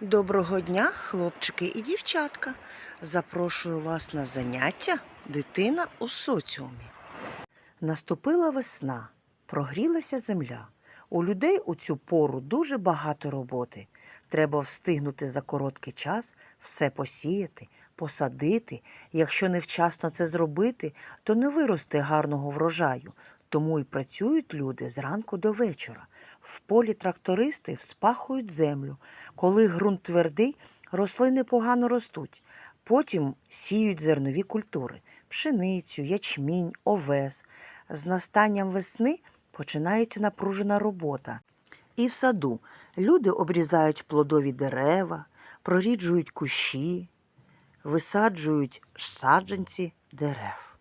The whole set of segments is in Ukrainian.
Доброго дня, хлопчики і дівчатка. Запрошую вас на заняття Дитина у соціумі. Наступила весна, прогрілася земля. У людей у цю пору дуже багато роботи. Треба встигнути за короткий час все посіяти, посадити. Якщо невчасно це зробити, то не виросте гарного врожаю. Тому і працюють люди зранку до вечора. В полі трактористи вспахують землю. Коли ґрунт твердий, рослини погано ростуть. Потім сіють зернові культури пшеницю, ячмінь, овес. З настанням весни починається напружена робота. І в саду люди обрізають плодові дерева, проріджують кущі, висаджують саджанці дерев.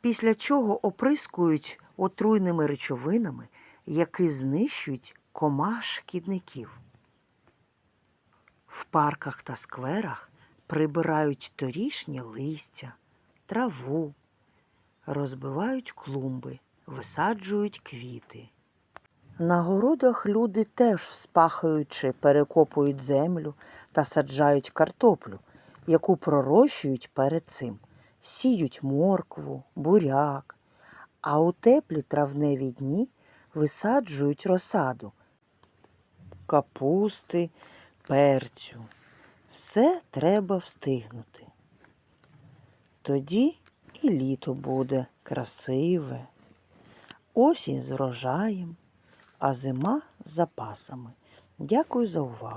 Після чого оприскують отруйними речовинами, які знищують комах шкідників. В парках та скверах прибирають торішнє листя, траву, розбивають клумби, висаджують квіти. На городах люди теж спахаючи перекопують землю та саджають картоплю, яку пророщують перед цим. Сіють моркву, буряк, а у теплі травневі дні висаджують розсаду капусти, перцю. Все треба встигнути. Тоді і літо буде красиве, осінь з врожаєм, а зима з запасами. Дякую за увагу.